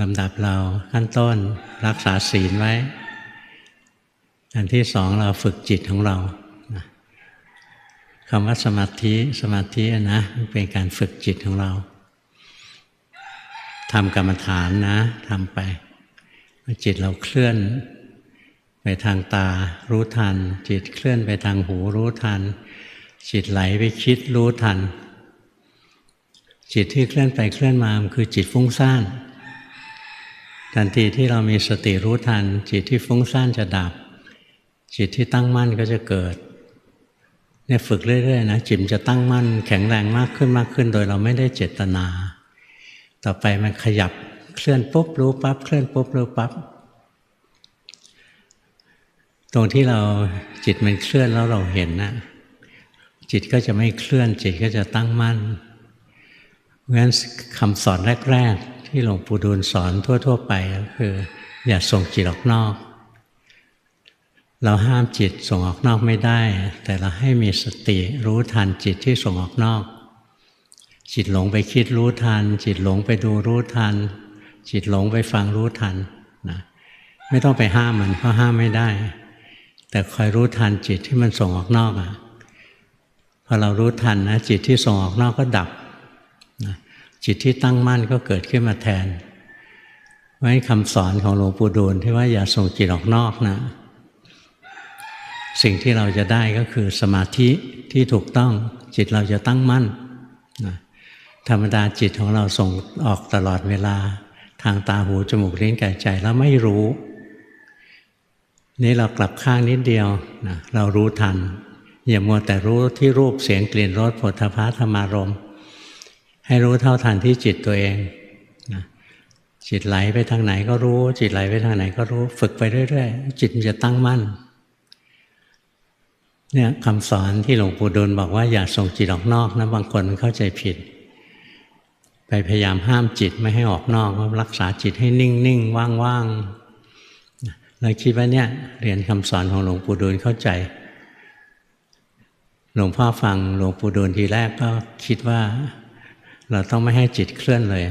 ลำดับเราขั้นต้นรักษาศีลไว้ อันที่สองเราฝึกจิตของเราคำว่าสมาธิสมาธินะเป็นการฝึกจิตของเราทำกรรมฐานนะทำไป จิตเราเคลื่อน ไปทางตารู้ทัน จิตเคลื่อนไปทางหูรู้ทัน จิตไหลไปคิดรู้ทัน จิตที่เคลื่อนไปเคลื่อนมามคือจิตฟุ้งซ่าน ทันทีที่เรามีสติรู้ทัน จิตที่ฟุ้งซ่านจะดับ จิตที่ตั้งมั่นก็จะเกิดเนี่ยฝึกเรื่อยๆนะจิตจะตั้งมั่น แข็งแรงมากขึ้นมากขึ้น โดยเราไม่ได้เจตนา ต่อไปมันขยับเคลื่อนปุ๊บรู้ปั๊บเคลื่อนปุ๊บรู้ปั๊บตรงที่เราจิตมันเคลื่อนแล้วเราเห็นนะจิตก็จะไม่เคลื่อนจิตก็จะตั้งมั่นเพราะฉะนั้นคำสอนแรก ๆ ที่หลวงปู่ดูลสอนทั่ว ๆ ไปก็คือ อย่าส่งจิตออกนอก เราห้ามจิตส่งออกนอกไม่ได้ แต่เราให้มีสติรู้ทันจิตที่ส่งออกนอก จิตหลงไปคิดรู้ทัน จิตหลงไปดูรู้ทัน จิตหลงไปฟังรู้ทันนะไม่ต้องไปห้ามมันเพราะห้ามไม่ได้ แต่คอยรู้ทันจิตที่มันส่งออกนอกอะพอเรารู้ทันนะจิตที่ส่งออกนอกก็ดับ จิตที่ตั้งมั่นก็เกิดขึ้นมาแทนไว้คำสอนของหลวงปู่ดูลที่ว่าอย่าส่งจิตออกนอกนะ สิ่งที่เราจะได้ก็คือสมาธิที่ถูกต้องจิตเราจะตั้งมั่นนะธรรมดาจิตของเราส่งออกตลอดเวลา ทางตาหูจมูกลิ้นกายใจแล้วไม่รู้ นี่เรากลับข้างนิดเดียวนะเรารู้ทัน อย่ามัวแต่รู้ที่รูปเสียงกลิ่นรสผลทพะธรรมารม ให้รู้เท่าทันที่จิตตัวเองนะจิตไหลไปทางไหนก็รู้ จิตไหลไปทางไหนก็รู้ ฝึกไปเรื่อยๆ จิตมันจะตั้งมั่นเนี่ยคำสอนที่หลวงปู่ดูลบอกว่าอย่าส่งจิตออกนอกนะบางคนเข้าใจผิด ไปพยายามห้ามจิตไม่ให้ออกนอกรักษาจิตให้นิ่งๆว่างๆเราคิดว่าเนี่ยเรียนคำสอนของหลวงปู่ดูลเข้าใจ หลวงพ่อฟังหลวงปู่ดูลทีแรกก็คิดว่า เราต้องไม่ให้จิตเคลื่อนเลย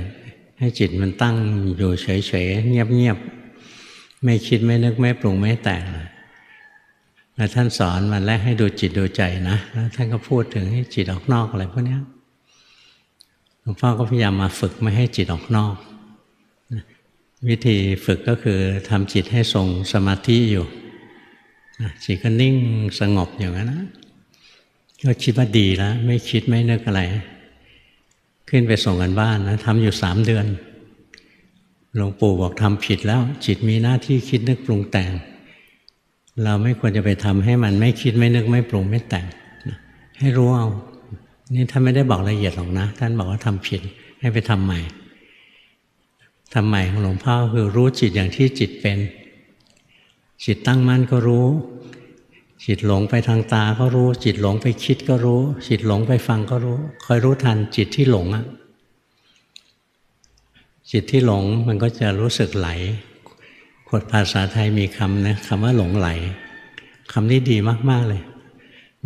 ให้จิตมันตั้งอยู่เฉยๆเงียบๆไม่คิดไม่นึกไม่ปรุงไม่แต่งแล้วท่านสอนมันแรกให้ดูจิตดูใจนะแล้วท่านก็พูดถึงให้จิตออกนอกอะไรพวกนี้หลวงพ่อก็พยายามมาฝึกไม่ให้จิตออกนอก วิธีฝึกก็คือทำจิตให้ทรงสมาธิอยู่จิตก็นิ่งสงบอย่างนั้นนะก็คิดว่าดีแล้ว ไม่คิดไม่นึกอะไร ขึ้นไปส่งกันบ้านนะทำอยู่สามเดือนหลวงปู่บอกทำผิดแล้ว จิตมีหน้าที่คิดนึกปรุงแต่ง เราไม่ควรจะไปทำให้มันไม่คิดไม่นึกไม่ปรุงไม่แต่ง ให้รู้เอา นี่ท่านไม่ได้บอกละเอียดหรอกนะ ท่านบอกว่าทำผิดให้ไปทำใหม่ทำใหม่ของหลวงพ่อคือรู้จิตอย่างที่จิตเป็น จิตตั้งมั่นก็รู้ จิตหลงไปทางตาก็รู้ จิตหลงไปคิดก็รู้ จิตหลงไปฟังก็รู้ คอยรู้ทันจิตที่หลงอะจิตที่หลงมันก็จะรู้สึกไหลขวดภาษาไทยมีคำนะคำว่าหลงไหลคำนี้ดีมาก ๆเลย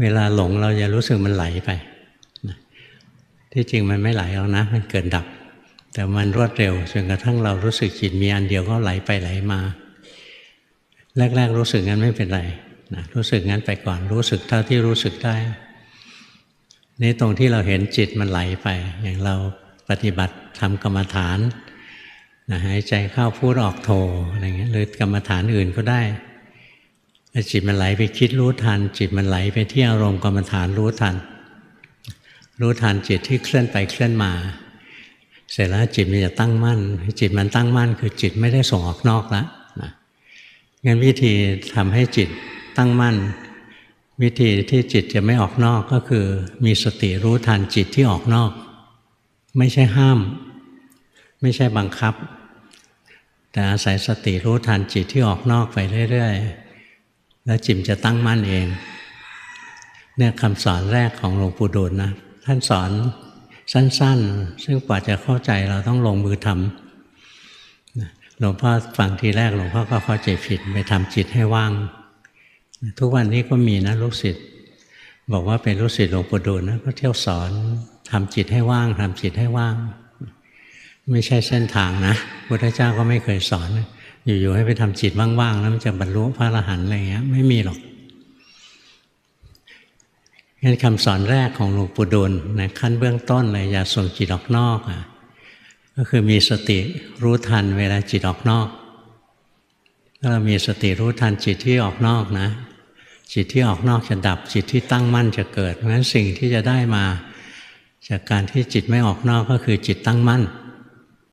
เวลาหลงเราจะรู้สึกมันไหลไปที่จริงมันไม่ไหลหรอกนะ มันเกิดดับ แต่มันรวดเร็วจนกระทั่งเรารู้สึกจิตมีอันเดียวก็ไหลไปไหลมา แรก ๆ รู้สึกงั้นไม่เป็นไร นะรู้สึกงั้นไปก่อน รู้สึกเท่าที่รู้สึกได้ นี่ตรงที่เราเห็นจิตมันไหลไป อย่างเราปฏิบัติทำกรรมฐานนะหายใจเข้าพูดออกโทอะไรเงี้ยหรือกรรมฐานอื่นก็ได้จิตมันไหลไปคิดรู้ทัน จิตมันไหลไปที่อารมณ์กรรมฐานรู้ทัน รู้ทันจิตที่เคลื่อนไปเคลื่อนมา เสร็จแล้วจิตมันจะตั้งมั่น จิตมันตั้งมั่น คือจิตไม่ได้ส่งออกนอกแล้วนะงั้นวิธีทำให้จิต ตั้งมั่น วิธีที่จิตจะไม่ออกนอกก็คือ มีสติรู้ทันจิตที่ออกนอก ไม่ใช่ห้าม ไม่ใช่บังคับ แต่อาศัยสติรู้ทันจิตที่ออกนอกไปเรื่อยๆ แล้วจิตจะตั้งมั่นเองเนี่ยคำสอนแรกของหลวงปู่ดูลนะท่านสอนสั้น ๆ ซึ่งกว่าจะเข้าใจเราต้องลงมือทำหลวงพ่อฟังทีแรกหลวงพ่อก็เข้าใจผิดไปทำจิตให้ว่าง ทุกวันนี้ก็มีนะลูกศิษย์บอกว่าเป็นลูกศิษย์หลวงปู่ดูลนะก็เที่ยวสอนทำจิตให้ว่างทำจิตให้ว่าง ไม่ใช่เส้นทางนะพุทธเจ้าก็ไม่เคยสอน อยู่ๆให้ไปทำจิตว่างๆแล้วมันจะบรรลุพระอรหันต์อะไรเงี้ย ไม่มีหรอกงั้นคำสอนแรกของหลวงปู่ดูลนะขั้นเบื้องต้นเลยอย่าส่งจิตออกนอกอะก็คือมีสติรู้ทันเวลาจิตออกนอกถ้าเรามีสติรู้ทันจิตที่ออกนอกนะ จิตที่ออกนอกจะดับ จิตที่ตั้งมั่นจะเกิด เพราะฉะนั้นสิ่งที่จะได้มา จากการที่จิตไม่ออกนอกก็คือจิตตั้งมั่น